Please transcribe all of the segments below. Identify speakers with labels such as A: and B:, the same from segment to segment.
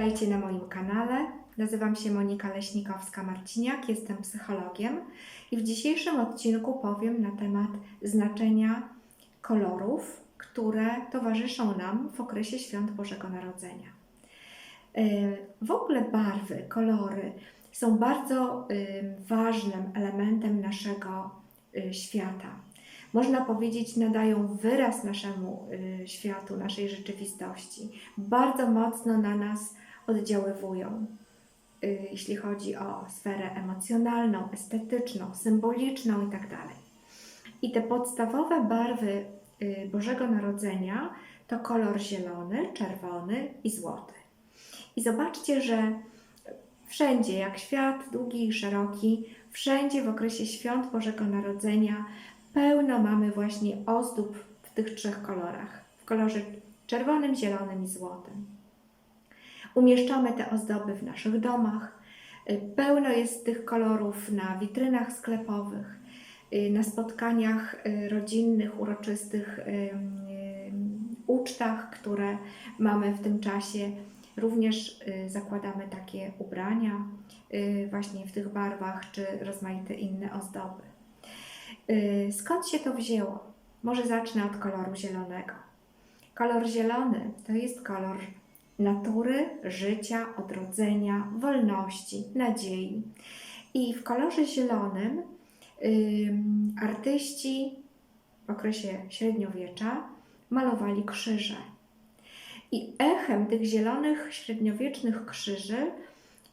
A: Witajcie na moim kanale. Nazywam się Monika Leśnikowska-Marciniak, jestem psychologiem i w dzisiejszym odcinku powiem na temat znaczenia kolorów, które towarzyszą nam w okresie świąt Bożego Narodzenia. E, W ogóle barwy, kolory są bardzo y, ważnym elementem naszego y, świata. Można powiedzieć, nadają wyraz naszemu y, światu, naszej rzeczywistości. Bardzo mocno na nas oddziaływują, y, jeśli chodzi o sferę emocjonalną, estetyczną, symboliczną itd. I te podstawowe barwy y, Bożego Narodzenia to kolor zielony, czerwony i złoty. I zobaczcie, że wszędzie, jak świat długi i szeroki, wszędzie w okresie świąt Bożego Narodzenia pełno mamy właśnie ozdób w tych trzech kolorach. W kolorze czerwonym, zielonym i złotym. Umieszczamy te ozdoby w naszych domach. Y, Pełno jest tych kolorów na witrynach sklepowych, y, na spotkaniach y, rodzinnych, uroczystych ucztach, które mamy w tym czasie. Również zakładamy takie ubrania właśnie w tych barwach, czy rozmaite inne ozdoby. Skąd się to wzięło? Może zacznę od koloru zielonego. Kolor zielony to jest kolor natury, życia, odrodzenia, wolności, nadziei. I w kolorze zielonym ym, artyści w okresie średniowiecza malowali krzyże. I echem tych zielonych średniowiecznych krzyży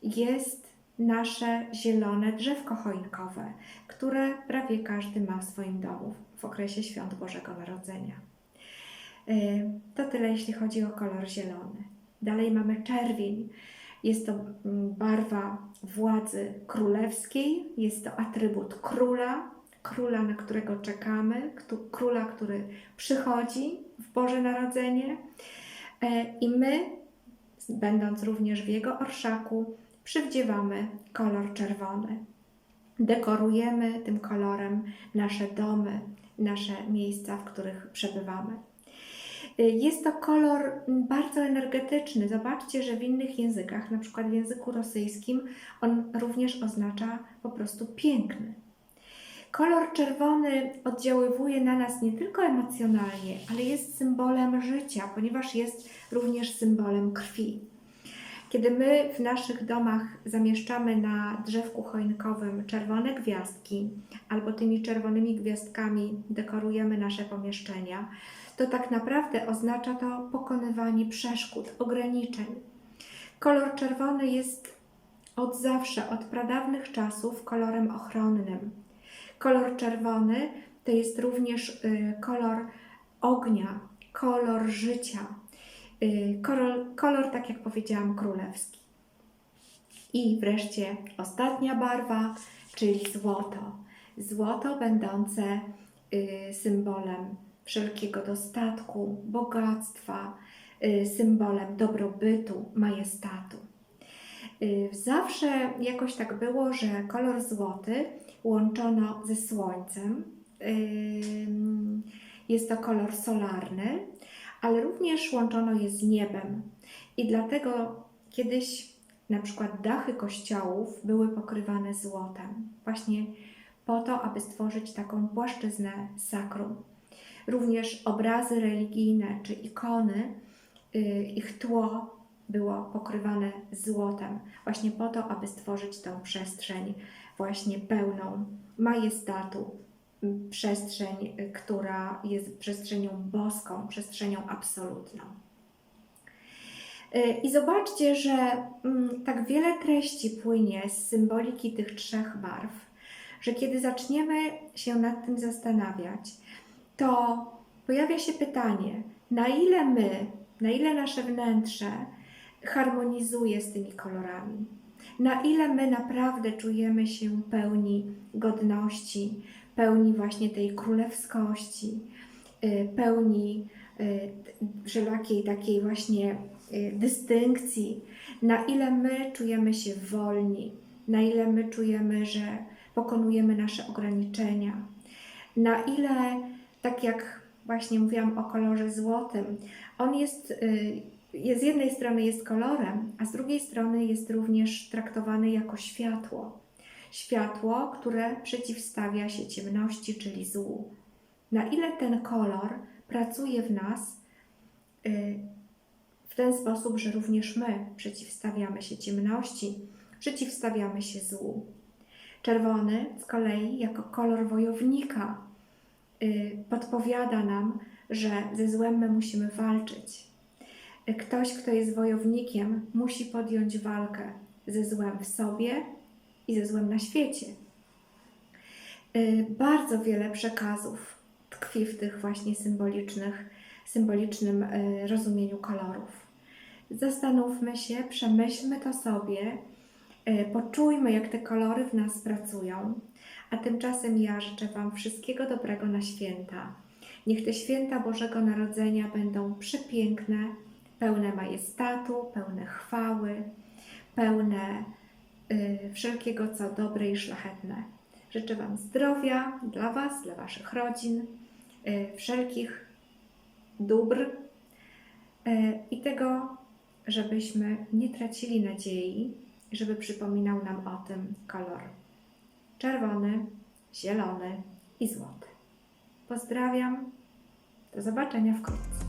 A: jest nasze zielone drzewko choinkowe, które prawie każdy ma w swoim domu w okresie świąt Bożego Narodzenia. To tyle, jeśli chodzi o kolor zielony. Dalej mamy czerwień. Jest to mm, barwa władzy królewskiej, jest to atrybut króla, króla, na którego czekamy, króla, który przychodzi w Boże Narodzenie. E, I my, będąc również w jego orszaku, przywdziewamy kolor czerwony. Dekorujemy tym kolorem nasze domy, nasze miejsca, w których przebywamy. Y, Jest to kolor mm, bardzo energetyczny. Zobaczcie, że w innych językach, na przykład w języku rosyjskim, on również oznacza po prostu piękny. Kolor czerwony oddziaływuje na nas nie tylko emocjonalnie, ale jest symbolem życia, ponieważ jest również symbolem krwi. Kiedy my w naszych domach zamieszczamy na drzewku choinkowym czerwone gwiazdki, albo tymi czerwonymi gwiazdkami dekorujemy nasze pomieszczenia, to tak naprawdę oznacza to pokonywanie przeszkód, ograniczeń. Kolor czerwony jest od zawsze, od pradawnych czasów kolorem ochronnym. Kolor czerwony to jest również y, kolor ognia, kolor życia, y, kolor, kolor, tak jak powiedziałam, królewski. I wreszcie ostatnia barwa, czyli złoto. Złoto będące y, symbolem wszelkiego dostatku, bogactwa, y, symbolem dobrobytu, majestatu. Y, Zawsze jakoś tak było, że kolor złoty łączono ze słońcem. Ym, Jest to kolor solarny, ale również łączono je z niebem. I dlatego kiedyś na przykład dachy kościołów były pokrywane złotem, właśnie po to, aby stworzyć taką płaszczyznę sakrum. Również obrazy religijne czy ikony, y, ich tło było pokrywane złotem, właśnie po to, aby stworzyć tą przestrzeń właśnie pełną majestatu, przestrzeń, y, która jest przestrzenią boską, przestrzenią absolutną. Y, I zobaczcie, że mm, tak wiele treści płynie z symboliki tych trzech barw, że kiedy zaczniemy się nad tym zastanawiać, to pojawia się pytanie, na ile my, na ile nasze wnętrze harmonizuje z tymi kolorami, na ile my naprawdę czujemy się pełni godności, pełni właśnie tej królewskości, y, pełni y, wszelakiej takiej właśnie y, dystynkcji, na ile my czujemy się wolni, na ile my czujemy, że pokonujemy nasze ograniczenia, na ile, tak jak właśnie mówiłam o kolorze złotym, on jest y, jest, z jednej strony jest kolorem, a z drugiej strony jest również traktowany jako światło. Światło, które przeciwstawia się ciemności, czyli złu. Na ile ten kolor pracuje w nas y, w ten sposób, że również my przeciwstawiamy się ciemności, przeciwstawiamy się złu. Czerwony z kolei, jako kolor wojownika, podpowiada nam, że ze złem my musimy walczyć. Y, Ktoś, kto jest wojownikiem, musi podjąć walkę ze złem w sobie i ze złem na świecie. Y, Bardzo wiele przekazów tkwi w tych właśnie symbolicznych, symbolicznym y, rozumieniu kolorów. Zastanówmy się, przemyślmy to sobie, y, poczujmy, jak te kolory w nas pracują, a tymczasem ja życzę Wam wszystkiego dobrego na święta. Niech te święta Bożego Narodzenia będą przepiękne, pełne majestatu, pełne chwały, pełne y, wszelkiego, co dobre i szlachetne. Życzę Wam zdrowia dla Was, dla Waszych rodzin, y, wszelkich dóbr y, i tego, żebyśmy nie tracili nadziei, żeby przypominał nam o tym kolor czerwony, zielony i złoty. Pozdrawiam. Do zobaczenia wkrótce.